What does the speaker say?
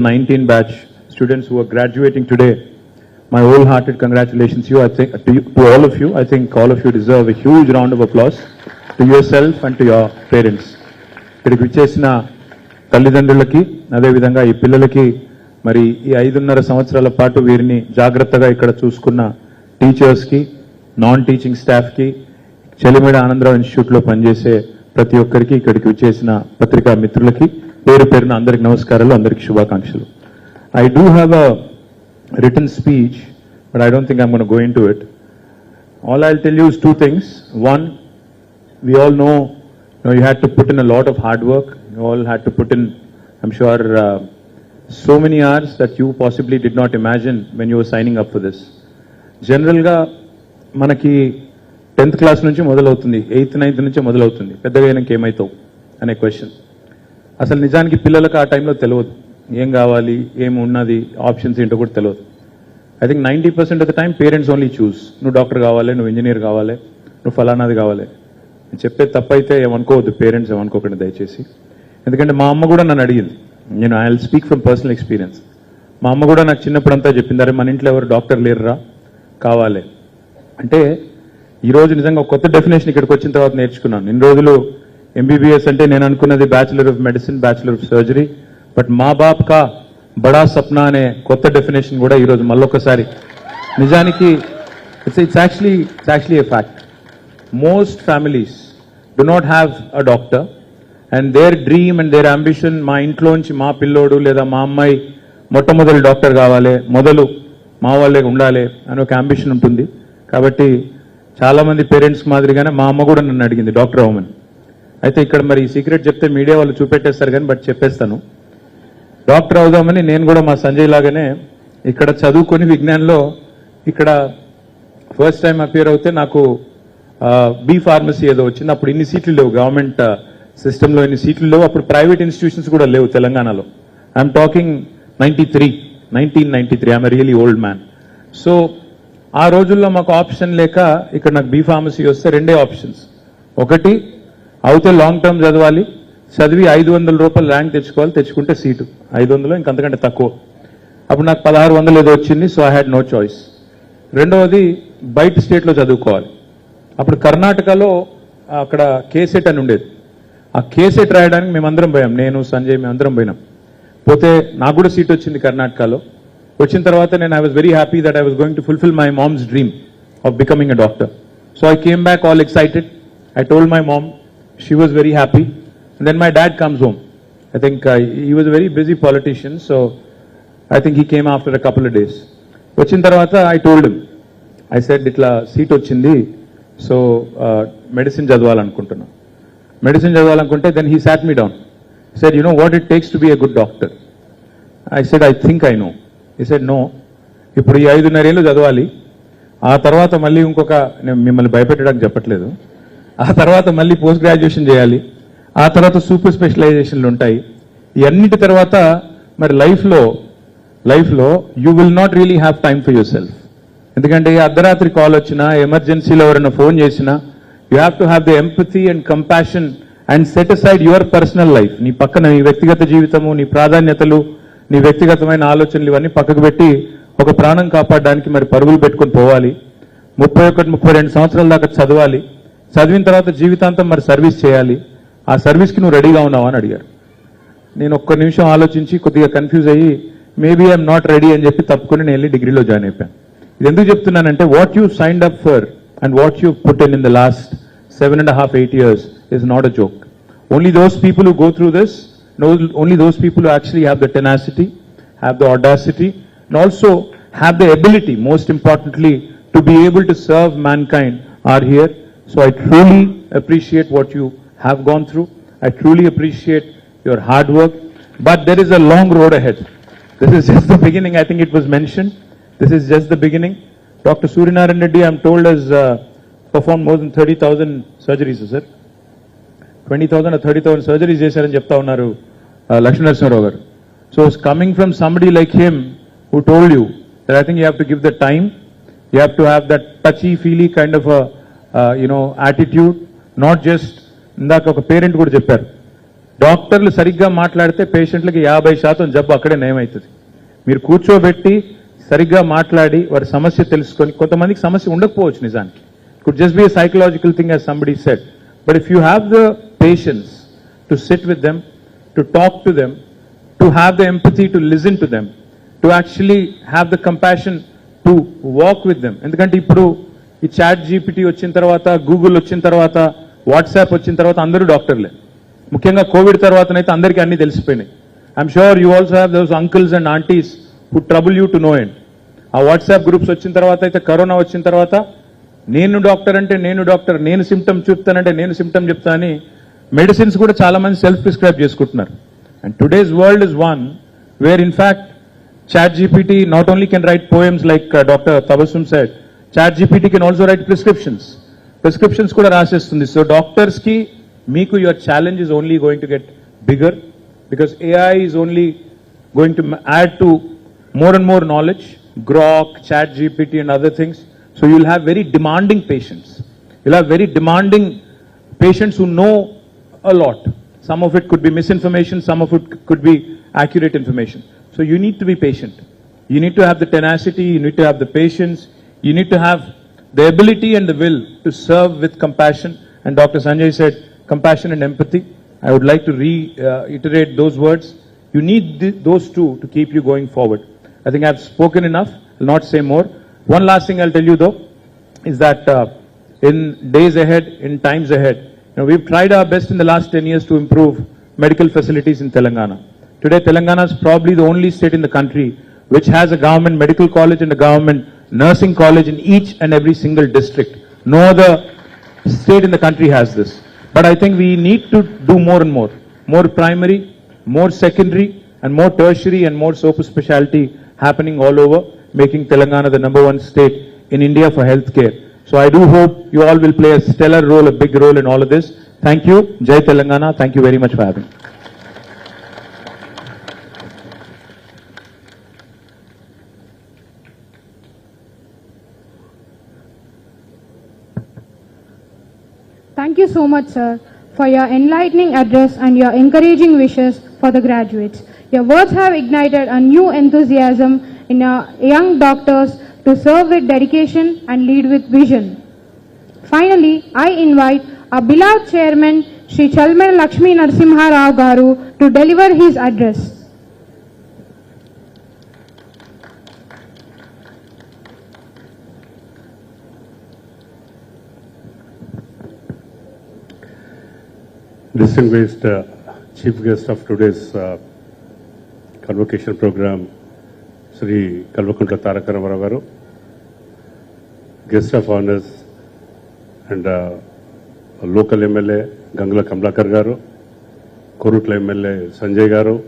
19 batch students who are graduating today, my wholehearted congratulations to you. I think to, you, to all of you. I think all of you deserve a huge round of applause to yourself and to your parents. ఇక్కడికి విచ్చేసిన తల్లిదండ్రులకి అదేవిధంగా ఈ పిల్లలకి మరి ఈ ఐదున్నర సంవత్సరాల పాటు వీరిని జాగ్రత్తగా ఇక్కడ చూసుకున్న టీచర్స్కి నాన్ టీచింగ్ స్టాఫ్కి చెలిమిడ ఆనందరావు ఇన్స్టిట్యూట్లో పనిచేసే ప్రతి ఒక్కరికి ఇక్కడికి వచ్చేసిన పత్రికా మిత్రులకి పేరు పేరున అందరికి నమస్కారాలు అందరికి శుభాకాంక్షలు I do have a return speech but I don't think I'm gonna go into it all I tell use two things one we all know, you know, you had to put in a lot of hard work. You all had to put in, I'm sure, uh, so many hours that you possibly did not imagine when you were signing up for this. జనరల్గా మనకి tenth class నుంచి మొదలవుతుంది eighth ninth నుంచి మొదలవుతుంది పెద్దగా అయినాక ఏమవుతావు అనే question అసలు నిజానికి పిల్లలకు ఆ టైంలో తెలియదు. ఏం కావాలి ఏం ఉన్నది ఆప్షన్స్ ఏంటో కూడా తెలియదు. I think ninety percent of the time parents only choose నువ్వు డాక్టర్ కావాలి నువ్వు ఇంజనీర్ కావాలి నువ్వు ఫలానాది కావాలి. నేను చెప్పేది తప్పైతే ఏమనుకోవద్దు పేరెంట్స్ ఏమనుకోకండి దయచేసి. ఎందుకంటే మా అమ్మ కూడా నన్ను అడిగింది. నేను I speak from personal experience మా అమ్మ కూడా నాకు చిన్నప్పుడు అంతా చెప్పింది అరే మన ఇంట్లో ఎవరు డాక్టర్ లేరురా? కావాలి. అంటే ఈరోజు నిజంగా కొత్త డెఫినేషన్ ఇక్కడికి వచ్చిన తర్వాత నేర్చుకున్నాను. ఇన్ని రోజులు ఎంబీబీఎస్ అంటే నేను అనుకున్నది bachelor of medicine bachelor of surgery but మా బాప్ కా బడా సప్నా అనే కొత్త డెఫినేషన్ కూడా ఈరోజు మళ్ళొకసారి నిజానికి it's it's actually it's actually a fact most families do not have a doctor and their dream and their ambition మా ఇంట్లోంచి మా పిల్లోడు లేదా మా అమ్మాయి మొట్టమొదటి డాక్టర్ కావాలి మొదలు మా వాళ్ళే ఉండాలి అని ఒక అంబిషన్ ఉంటుంది. కాబట్టి చాలామంది పేరెంట్స్ మాదిరిగానే మా అమ్మ కూడా నన్ను అడిగింది డాక్టర్ అవ్వమని అయితే ఇక్కడ మరి ఈ సీక్రెట్ చెప్తే మీడియా వాళ్ళు చూపెట్టేస్తారు కానీ బట్ చెప్పేస్తాను. డాక్టర్ అవుదామని నేను కూడా మా సంజయ్ లాగానే ఇక్కడ చదువుకొని విజ్ఞాన్లో ఇక్కడ ఫస్ట్ టైం అపియర్ అవుతే నాకు బి ఫార్మసీ ఏదో వచ్చింది. అప్పుడు ఇన్ని సీట్లు లేవు. గవర్నమెంట్ సిస్టంలో ఇన్ని సీట్లు లేవు. అప్పుడు ప్రైవేట్ ఇన్స్టిట్యూషన్స్ కూడా లేవు తెలంగాణలో. I'm talking ninety three nineteen ninety three I'm really old man so ఆ రోజుల్లో మాకు ఆప్షన్ లేక ఇక్కడ నాకు బీ ఫార్మసీ వస్తే రెండే ఆప్షన్స్ ఒకటి అవుతే లాంగ్ టర్మ్ చదవాలి. చదివి ఐదు వందల రూపాయలు ర్యాంక్ తెచ్చుకోవాలి. తెచ్చుకుంటే సీటు ఐదు వందలు ఇంకంతకంటే తక్కువ. అప్పుడు నాకు పదహారు వందలు ఏదో వచ్చింది so I had no choice రెండవది బయట స్టేట్లో చదువుకోవాలి. అప్పుడు కర్ణాటకలో అక్కడ కేసెట్ అని ఉండేది. ఆ కేసెట్ రాయడానికి మేమందరం పోయాం. నేను సంజయ్ మేమందరం పోయినాం. పోతే నాకు కూడా సీట్ వచ్చింది కర్ణాటకలో. వచ్చిన తర్వాత నేను I was very happy that I was going to fulfil my mom's dream of becoming a doctor so I came back all excited I told my mom she was very happy and then my dad comes home I think he was very busy politician so I think he came after a couple days వచ్చిన తర్వాత I told I said ఇట్లా seat వచ్చింది so medicine చదవాలనుకుంటున్నా. Medicine చదవాలనుకుంటే then he sat me down said you know what it takes to be a good doctor I said I think I know he said no ఇప్పుడు ఈ ఐదున్నరేళ్ళు చదవాలి. ఆ తర్వాత మళ్ళీ ఇంకొక నేను మిమ్మల్ని భయపెట్టడానికి చెప్పట్లేదు. ఆ తర్వాత మళ్ళీ పోస్ట్ గ్రాడ్యుయేషన్ చేయాలి. ఆ తర్వాత సూపర్ స్పెషలైజేషన్లు ఉంటాయి. ఇవన్నిటి తర్వాత మరి లైఫ్లో లైఫ్లో you will not really have time for yourself ఎందుకంటే అర్ధరాత్రి కాల్ వచ్చినా ఎమర్జెన్సీలో ఎవరైనా ఫోన్ చేసినా you have to have the empathy and compassion and set aside your personal life నీ పక్కన నీ వ్యక్తిగత జీవితము నీ ప్రాధాన్యతలు నీ వ్యక్తిగతమైన ఆలోచనలు ఇవన్నీ పక్కకు పెట్టి ఒక ప్రాణం కాపాడడానికి మరి పరుగులు పెట్టుకొని పోవాలి. ముప్పై ఒకటి ముప్పై రెండు సంవత్సరాల దాకా చదవాలి. చదివిన తర్వాత జీవితాంతం మరి సర్వీస్ చేయాలి. ఆ సర్వీస్కి నువ్వు రెడీగా ఉన్నావా అని అడిగారు. నేను ఒక్క నిమిషం ఆలోచించి కొద్దిగా కన్ఫ్యూజ్ అయ్యి మేబీ ఐఎమ్ నాట్ రెడీ అని చెప్పి తప్పుకొని నేను వెళ్ళి డిగ్రీలో జాయిన్ అయిపోయాను. ఇది ఎందుకు చెప్తున్నానంటే what you signed up for and what you put in in the last seven and half eight years is not a joke. Only those people who go through this only those people actually have the tenacity have the audacity and also have the ability most importantly to to able to serve mankind are here. So I truly appreciate what you have gone through. I truly appreciate your hard work. But there is a long road ahead. This is just the beginning. I think it was mentioned. This is just the beginning. Dr. Suryanarayan Reddy, I'm told, has uh, performed more than 30,000 surgeries, sir. Twenty thousand thirty thousand surgeries చేశారని చెప్తా ఉన్నారు Lakshmi Narasimha Rao so it's coming from somebody like him who told you that I think you have to give the time you have to have that touchy feely kind of you know attitude not just ఇందాక ఒక parent కూడా చెప్పారు. డాక్టర్లు సరిగ్గా మాట్లాడితే పేషెంట్లకి యాభై శాతం జబ్బు అక్కడే నయమవుతుంది. మీరు కూర్చోబెట్టి సరిగ్గా మాట్లాడి వారి సమస్య తెలుసుకొని కొంతమందికి సమస్య ఉండకపోవచ్చు నిజానికి. Could just be psychological thing as somebody set but if you have the patience to sit with them to talk to them to have the empathy to listen to them to actually have the compassion to walk with them ఎందుకంటే ఇప్పుడు ఈ chat GPT వచ్చిన తర్వాత Google వచ్చిన తర్వాత WhatsApp వచ్చిన తర్వాత అందరూ డాక్టర్లే. ముఖ్యంగా కోవిడ్ తర్వాతనైతే అందరికీ అన్ని తెలిసిపోయినాయి. I'm sure you also have those uncles and aunties who trouble you to no end ఆ వాట్సాప్ గ్రూప్స్ వచ్చిన తర్వాత అయితే కరోనా వచ్చిన తర్వాత నేను డాక్టర్ అంటే నేను డాక్టర్ నేను సిమ్టమ్ చూపుతానంటే నేను సిమ్టమ్ చెప్తానని మెడిసిన్స్ కూడా చాలా మంది సెల్ఫ్ ప్రిస్క్రైబ్ చేసుకుంటున్నారు. And today's world is one where in fact chat GPT not only can write poems like doctor Tabassum said ChatGPT can also write prescriptions prescriptions కూడా రాసేస్తుంది so doctors కి మీకు your challenge is only going to get bigger because AI is only going to m- add to more and more knowledge, Grok, Chat GPT and other things. So you'll have very demanding patients. You'll have very demanding patients who know a lot. Some of it could be misinformation, some of it c- could be accurate information. So you need to be patient. You need to have the tenacity, you need to have the patience, you need to have the ability and the will to serve with compassion. And Dr. Sanjay said, compassion and empathy. I would like to reiterate those words. You need th- those two to keep you going forward. I think I've spoken enough. I'll not say more. One last thing I'll tell you though is that uh, in days ahead, in times ahead, you know, we've tried our best in the last 10 years to improve medical facilities in Telangana. Today, Telangana is probably the only state in the country which has a government medical college and a government nursing college in each and every single district. No other state in the country has this. But I think we need to do more and more. More primary, more secondary, and more tertiary and more super specialty happening all over, making Telangana the number one state in India for healthcare. So I do hope you all will play a stellar role, a big role in all of this. Thank you. Jai Telangana. Thank you very much for having me. You so much, sir, for your enlightening address and your encouraging wishes for the graduates. Your words have ignited a new enthusiasm in our young doctors to serve with dedication and lead with vision. Finally, I invite our beloved chairman, Sri Chalman Lakshmi Narsimha Rao Garu, to deliver his address. Distinguished uh, chief guest of today's uh, convocation program, Sri Kalvakunta Tarak Ramarao garu, guest of honors and uh, local MLA Gangla Kamlakar garu, Korutla MLA Sanjay garu,